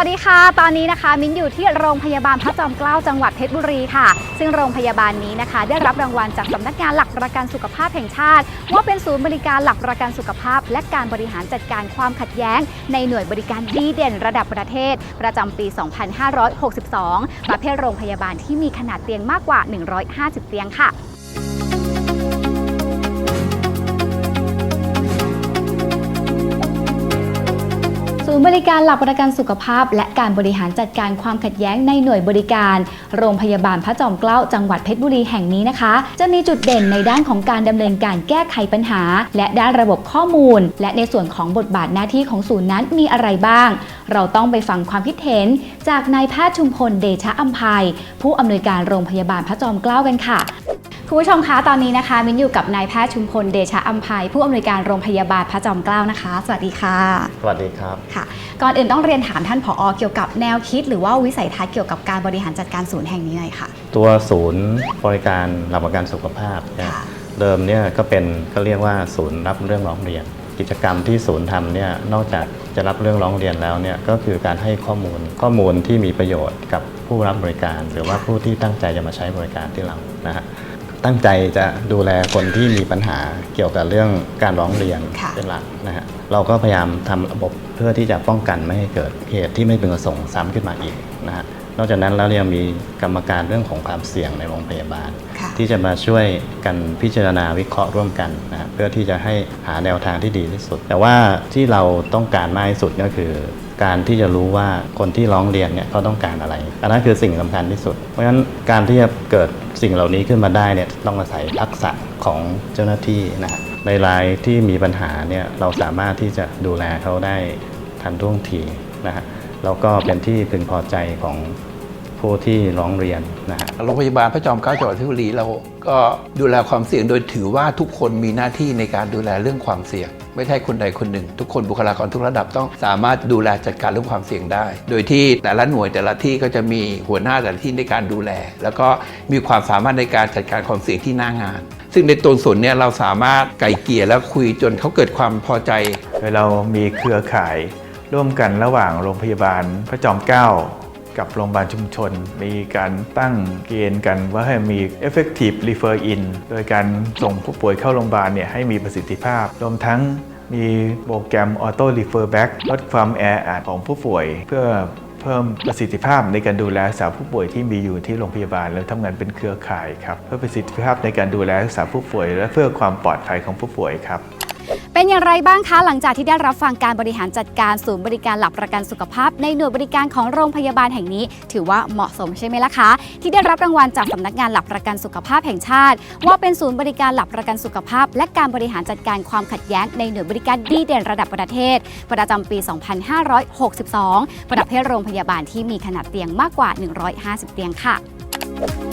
วัสดีค่ะ ตอนนี้นะคะมิ้นอยู่ที่โรงพยาบาลพระจอมเกล้าจังหวัดเพชรบุรีค่ะ ซึ่งโรงพยาบาลนี้นะคะ ได้รับรางวัลจากสำนักงานหลักประกันสุขภาพแห่งชาติ ว่าเป็นศูนย์บริการหลักประกันสุขภาพ และการบริหารจัดการความขัดแย้ง ในหน่วยบริการดีเด่นระดับประเทศ ประจำปี 2562 ประเภทโรงพยาบาลที่มีขนาดเตียงมากกว่า 150 เตียงค่ะ นย์บริการหลักประกันสุขภาพ และการบริหารจัดการความขัดแย้งในหน่วยบริการ โรงพยาบาลพระจอมเกล้าจังหวัดเพชรบุรีแห่งนี้นะคะ จะมีจุดเด่นในด้านของการดำเนินการแก้ไขปัญหา และด้านระบบข้อมูล และในส่วนของบทบาทหน้าที่ของศูนย์นั้นมีอะไรบ้าง เราต้องไปฟังความคิดเห็น จากนายแพทย์ชุมพลเดชะอัมภัยผู้อำนวยการโรงพยาบาลพระจอมเกล้ากันค่ะ คุณผู้ชมคะตอนนี้นะคะ มินอยู่กับนายแพทย์ชุมพลเดชะอัมภัยผู้อำนวยการโรงพยาบาลพระจอมเกล้านะคะ สวัสดีค่ะ สวัสดีครับค่ะ ก่อนอื่นต้องเรียนถามท่านผอเกี่ยวกับแนวคิด หรือว่าวิสัยทัศน์เกี่ยวกับการบริหารจัดการศูนย์แห่งนี้หน่อยค่ะ ตัวศูนย์บริการหลักประกันสุขภาพเนี่ยค่ะเดิมเนี่ยก็เป็นก็เรียกว่าศูนย์รับเรื่องร้องเรียน กิจกรรมที่ศูนย์ทำเนี่ยนอกจากจะรับเรื่องร้องเรียนแล้วเนี่ยก็คือการให้ข้อมูลข้อมูลที่มีประโยชน์กับผู้รับบริการ หรือว่าผู้ที่ตั้งใจจะมาใช้บริการที่เรานะฮะ ตั้งใจจะดูแลคนที่มีปัญหาเกี่ยวกับเรื่องการร้องเรียนค่ะ เป็นหลักนะฮะเราก็พยายามทำระบบเพื่อที่จะป้องกันไม่ให้เกิดเหตุที่ไม่พึงประสงค์ซ้ำขึ้นมาอีกนะฮะนอกจากนั้นแล้วยังมีกรรมการเรื่องของความเสี่ยงในโรงพยาบาล ค่ะ ที่จะมาช่วยกันพิจารณาวิเคราะห์ร่วมกันนะฮะเพื่อที่จะให้หาแนวทางที่ดีที่สุด แต่ว่าที่เราต้องการมากที่สุดก็คือ การที่จะรู้ว่าคนที่ร้องเรียนเนี่ยเขาต้องการอะไร อันนั้นคือสิ่งสำคัญที่สุด เพราะฉะนั้นการที่จะเกิดสิ่งเหล่านี้ขึ้นมาได้เนี่ยต้องอาศัยทักษะของเจ้าหน้าที่นะฮะในรายที่มีปัญหาเนี่ยเราสามารถที่จะดูแลเขาได้ทันท่วงทีนะฮะแล้วก็เป็นที่พึงพอใจของผู้ที่ร้องเรียนนะฮะโรงพยาบาลพระจอมเกล้าจังหวัดเพชรบุรีเราก็ดูแลความเสี่ยงโดยถือว่าทุกคนมีหน้าที่ในการดูแลเรื่องความเสี่ยง ไม่ใช่คนใดคนหนึ่ง ทุกคนบุคลากรทุกระดับต้องสามารถดูแลจัดการเรื่องความเสี่ยงได้ โดยที่แต่ละหน่วยแต่ละที่ก็จะมีหัวหน้าแต่ละที่ในการดูแล แล้วก็มีความสามารถในการจัดการความเสี่ยงที่หน้างาน ซึ่งในตัวส่วนเนี้ยเราสามารถไก่เกลี่ยแล้วคุยจนเขาเกิดความพอใจโดยเรามีเครือข่ายร่วมกันระหว่างโรงพยาบาลพระจอมเกล้า กับโรงพยาบาลชุมชน มีการตั้งเกณฑ์กันว่าให้มี effective refer in โดยการส่งผู้ป่วยเข้าโรงพยาบาลเนี่ยให้มีประสิทธิภาพ รวมทั้งมีโปรแกรม auto refer back ลดความแออัดของผู้ป่วย เพื่อเพิ่มประสิทธิภาพในการดูแลรักษาผู้ป่วยที่มีอยู่ที่โรงพยาบาล แล้วทำงานเป็นเครือข่ายครับเพื่อประสิทธิภาพในการดูแลรักษาผู้ป่วย และเพื่อความปลอดภัยของผู้ป่วยครับ เป็นอย่างไรบ้างคะหลังจากที่ได้รับฟังการบริหารจัดการศูนย์บริการหลักประกันสุขภาพ ในหน่วยบริการของโรงพยาบาลแห่งนี้ ถือว่าเหมาะสมใช่ไหมล่ะคะที่ได้รับรางวัลจากสำนักงานหลักประกันสุขภาพแห่งชาติ ว่าเป็นศูนย์บริการหลักประกันสุขภาพ และการบริหารจัดการความขัดแย้งในหน่วยบริการดีเด่นระดับประเทศ ประจำปี 2562 ประเภทโรงพยาบาลที่มีขนาดเตียงมากกว่า 150 เตียงค่ะ